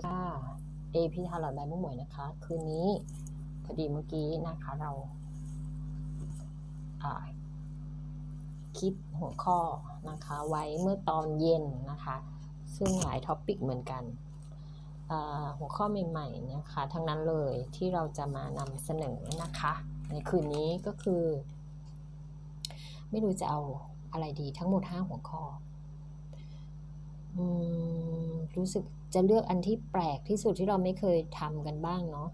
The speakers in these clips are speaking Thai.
ค่ะเอพีทาร์ลอตใบมุ้งหมวยนะคะ คืนนี้พอดีเมื่อกี้นะคะ เราคิดหัวข้อนะคะ ไว้เมื่อตอนเย็นนะคะ ซึ่งหลายท็อปิกเหมือนกัน หัวข้อใหม่ๆนะคะ ทั้งนั้นเลยที่เราจะมานำเสนอนะคะ ในคืนนี้ก็คือ ไม่รู้จะเอาอะไรดีทั้งหมด 5 หัวข้ออรู้สึก จะเลือกอันที่แปลกที่สุดที่เราไม่เคยทำกันบ้างเนาะ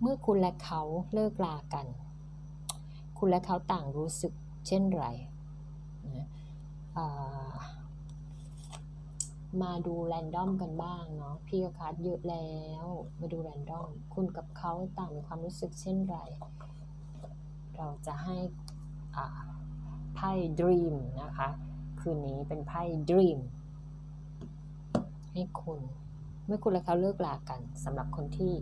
เมื่อคุณและเขาเลิกลากัน คุณและเขาต่างรู้สึกเช่นไรนะมาดูแรนดอมกันบ้างเนาะพี่ก็คัดเยอะแล้ว มาดูแรนดอม คุณกับเขาต่างมีความรู้สึกเช่นไร เราจะให้อ่า ไพ่ Dream นะคะ คืนนี้เป็นไพ่ Dream ให้คุณ เมื่อคุณและเขาเลิกลากันสำหรับคนที่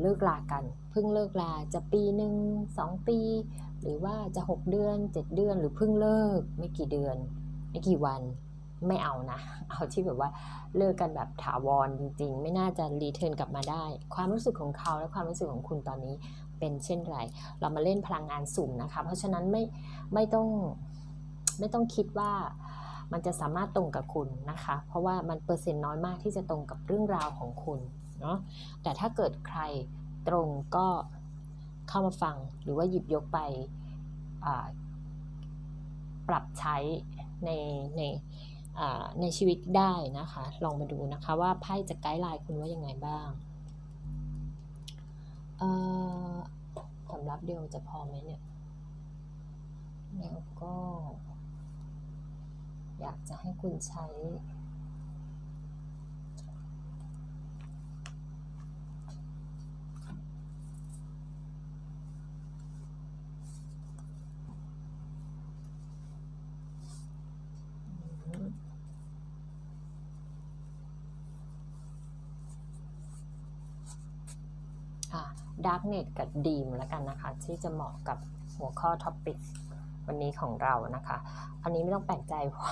เลิกลากัน เพิ่งเลิกลาจะปีหนึ่งสองปี หรือว่าจะ 6 เดือน 7 เดือน หรือเพิ่งเลิกไม่กี่เดือน ไม่กี่วันไม่เอานะ เอาที่แบบว่าเลิกกันแบบถาวรจริงๆ ไม่น่าจะรีเทิร์นกลับมาได้ ความรู้สึกของเขาและความรู้สึกของคุณตอนนี้ เป็นเช่นไร เรามาเล่นพลังงานสุ่มนะคะ เพราะฉะนั้นไม่ไม่ต้องไม่ต้องคิดว่ามันจะสามารถตรงกับคุณนะคะ เพราะว่ามันเปอร์เซ็นต์น้อยมากที่จะตรงกับเรื่องราวของคุณเนาะแต่ถ้าเกิดใครตรงก็เข้ามาฟังหรือว่าหยิบยกไปปรับใช้ในในอาในชีวิตได้นะคะ ลองมาดูนะคะว่าไพ่จะไกด์ไลน์คุณว่ายังไงบ้าง เอ่อ เดียวจะพอไหมเนี่ย แล้วก็ อยากจะให้คุณใช้ ดาร์กเน็ตกับดีมแล้วกันนะคะ ที่จะเหมาะกับหัวข้อท็อปิกวันนี้ของเรานะคะ อันนี้ไม่ต้องแปลกใจว่า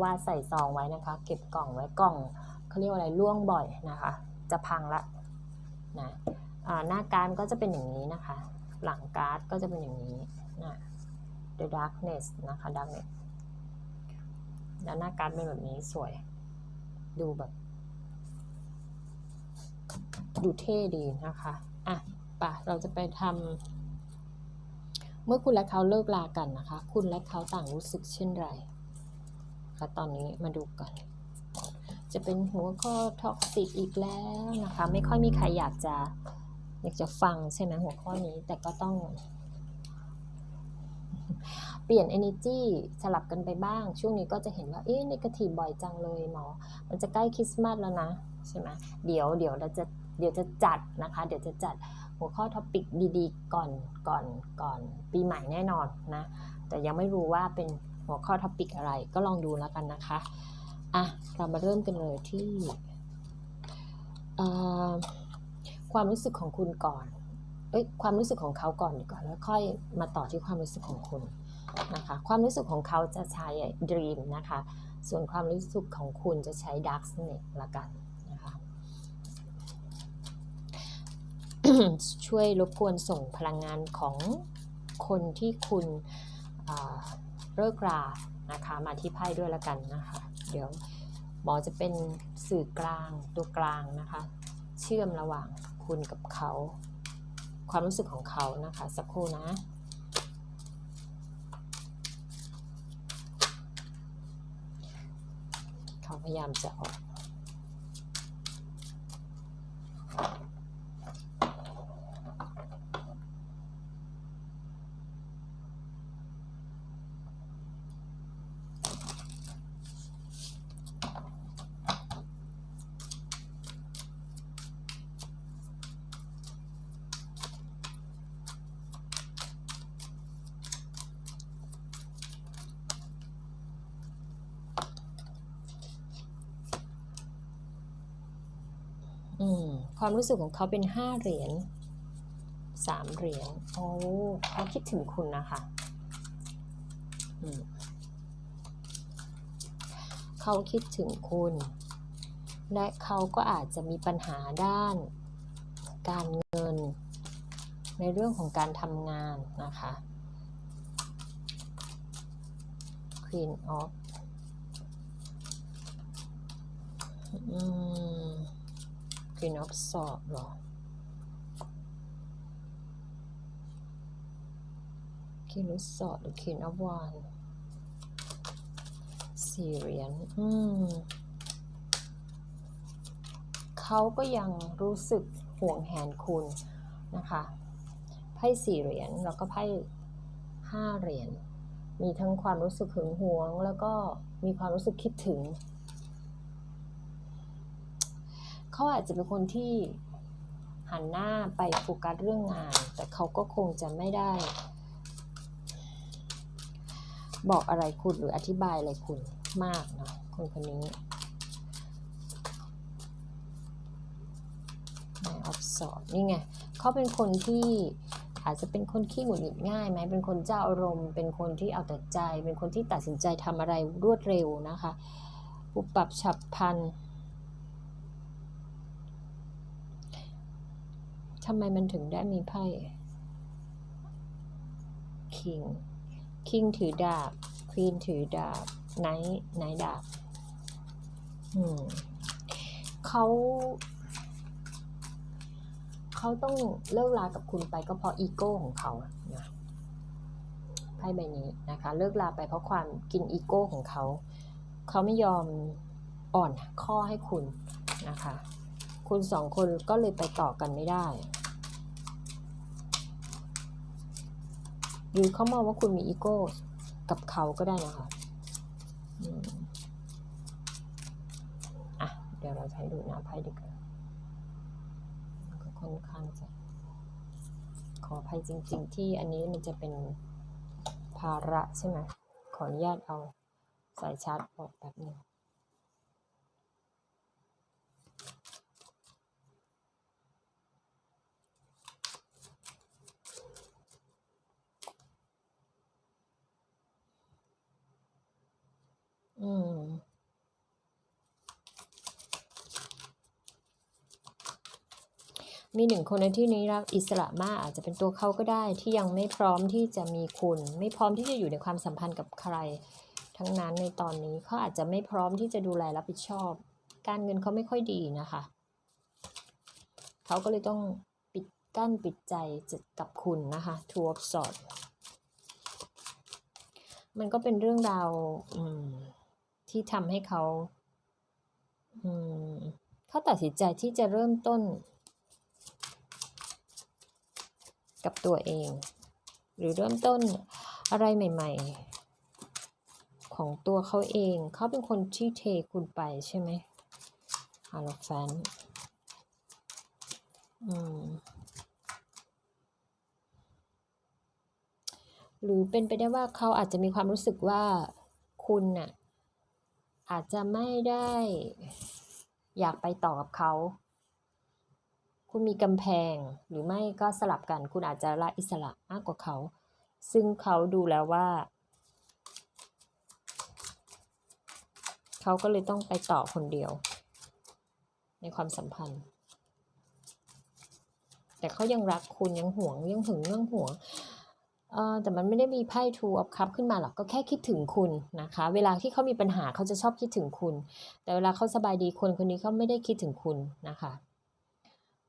ว่าใส่ซองไว้นะคะ เก็บกล่องไว้กล่องเขาเรียกว่าอะไรล่วงบ่อยนะคะ จะพังละนะหน้าการก็จะเป็นอย่างนี้นะคะ หลังการ์ดก็จะเป็นอย่างนี้นะ The Darkness นะคะ Darkness แล้วหน้าการ์ดเป็นแบบนี้สวยดูแบบ ดูเท่ดีนะคะอะปะเราจะไปทำเมื่อคุณและเขาเลิกลากันนะคะ คุณและเขาต่างรู้สึกเช่นไรคะตอนนี้มาดูกันจะเป็นหัวข้อท็อกซิกอีกแล้วนะคะ ไม่ค่อยมีใครอยากจะอยากจะฟังใช่ไหมหัวข้อนี้แต่ก็ต้อง เปลี่ยน energy สลับกันไปบ้าง ช่วงนี้ก็จะเห็นว่า เอ๊ะนกาทีบ่อยจังเลยเนาะมันจะใกล้คริสต์มาสแล้วนะ ใช่ไหมเดี๋ยวเดี๋ยวเราจะ เดี๋ยวจะจัดนะคะ เดี๋ยวจะจัดหัวข้อท็อปิกดีๆ ก่อนก่อนก่อนปีใหม่แน่นอนนะ แต่ยังไม่รู้ว่าเป็นหัวข้อท็อปิกอะไรก็ลองดูแล้วกันนะคะ อะ เรามาเริ่มกันเลยที่ความรู้สึกของคุณก่อน เอ้ย ความรู้สึกของเขาก่อนดีกว่าแล้วค่อยมาต่อที่ความรู้สึกของคุณนะคะ ความรู้สึกของเขาจะใช้ dream นะคะ ส่วนความรู้สึกของคุณจะใช้ dark snake ละกันนะคะ ช่วยรบกวนส่งพลังงานของคนที่คุณเลิกรานะคะมาที่ไพ่ด้วยละกันนะคะ เดี๋ยวหมอจะเป็นสื่อกลางตัวกลางนะคะ เชื่อมระหว่างคุณกับเขา ความรู้สึกของเขานะคะ สักครู่นะเขาพยายามจะออก อืม ความรู้สึกของเขาเป็นห้าเหรียญสามเหรียญโอ้เขาคิดถึงคุณนะคะเขาคิดถึงคุณ และเขาก็อาจจะมีปัญหาด้านการเงิน ในเรื่องของการทำงานนะคะ Queen of อืม Queen of Swords เหรอ Queen of Swords หรือ Queen of Wands สี่เหรียญอืมเขาก็ยังรู้สึกห่วงแหนคุณนะคะไพ่สี่เหรียญแล้วก็ไพ่ห้าเหรียญมีทั้งความรู้สึกหึงหวง แล้วก็มีความรู้สึกคิดถึง เขาอาจจะเป็นคนที่หันหน้าไปโฟกัสเรื่องงาน แต่เขาก็คงจะไม่ได้ บอกอะไรคุณหรืออธิบายอะไรคุณมากนะคนคนนี้นายออฟสอบนี่ไงเขาเป็นคนที่อาจจะเป็นคนขี้หงุดหงิดง่ายไหมเป็นคนเจ้าอารมณ์ เป็นคนที่เอาแต่ใจ เป็นคนที่ตัดสินใจทำอะไรรวดเร็วนะคะปุบปรับฉับพลัน ทำไมมันถึงได้มีไพ่คิงคิงถือดาบควีนถือดาบไนท์ไนท์ดาบอืมเขาเขาต้องเลิกลากับคุณไปก็เพราะอีโก้ของเขานะไพ่ใบนี้นะคะ เลิกลาไปเพราะความกินอีโก้ของเขา เขาไม่ยอมอ่อนข้อให้คุณนะคะ คุณสองคนก็เลยไปต่อกันไม่ได้ หรือเขามองว่าคุณมีอีโก้กับเขาก็ได้นะคะอะ เดี๋ยวเราให้ดูหน้าไพ่ดีกว่าก็ค่อนข้างจะขออภัยจริง ๆ ที่อันนี้มันจะเป็นภาระใช่ไหมขออนุญาตเอาสายชาร์จออกแบบนึง อืมมีหนึ่งคนในที่นี้รักอิสระมากอาจจะเป็นตัวเขาก็ได้ที่ยังไม่พร้อมที่จะมีคุณ ไม่พร้อมที่จะอยู่ในความสัมพันธ์กับใคร ทั้งนั้นในตอนนี้เขาอาจจะไม่พร้อมที่จะดูแลรับผิดชอบ การเงินเขาไม่ค่อยดีนะคะเขาก็เลยต้องปิดกั้นปิดใจจกับคุณนะคะ Two of Swords มันก็เป็นเรื่องราวอืม ที่ทำให้เขาเขาตัดสินใจที่จะเริ่มต้น กับตัวเอง หรือเริ่มต้นอะไรใหม่ ๆ ของตัวเขาเอง เขาเป็นคนที่เทคุณไปใช่ไหมฮาโลแฟนอืมหรือเป็นไปได้ว่าเขาอาจจะมีความรู้สึกว่าคุณน่ะ อาจจะไม่ได้อยากไปต่อกับเขา คุณมีกำแพงหรือไม่ก็สลับกัน คุณอาจจะละอิสระมากกว่าเขา ซึ่งเขาดูแล้วว่า เขาก็เลยต้องไปต่อคนเดียว ในความสัมพันธ์ แต่เขายังรักคุณยังหวงยังหึงยังหวงเออ แต่มันไม่ได้มีไพ่ Two of Cup ขึ้นมาหรอกก็แค่คิดถึงคุณนะคะ เวลาที่เขามีปัญหาเขาจะชอบคิดถึงคุณ แต่เวลาเขาสบายดีคนคนนี้เขาไม่ได้คิดถึงคุณนะคะ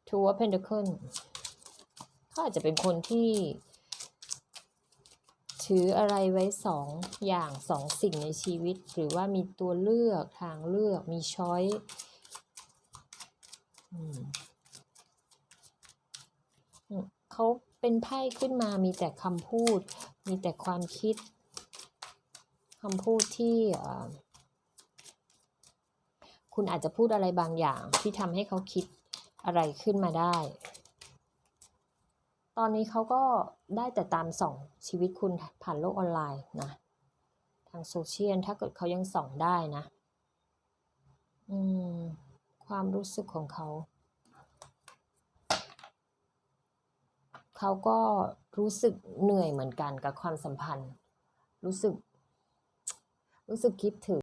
Two of Pentacles เขาอาจจะเป็นคนที่ ถืออะไรไว้สองอย่างสองสิ่งในชีวิต หรือว่ามีตัวเลือกทางเลือกมีช้อยเขา เป็นไพ่ขึ้นมามีแต่คำพูด มีแต่ความคิดคำพูดที่คุณอาจจะพูดอะไรบางอย่างที่ทำให้เขาคิดอะไรขึ้นมาได้ ตอนนี้เขาก็ได้แต่ตามส่องชีวิตคุณผ่านโลกออนไลน์นะ ทางโซเชียลถ้าเกิดเขายังส่องได้นะ อืม ความรู้สึกของเขา เขาก็รู้สึกเหนื่อยเหมือนกันกับความสัมพันธ์ รู้สึก รู้สึกคิดถึง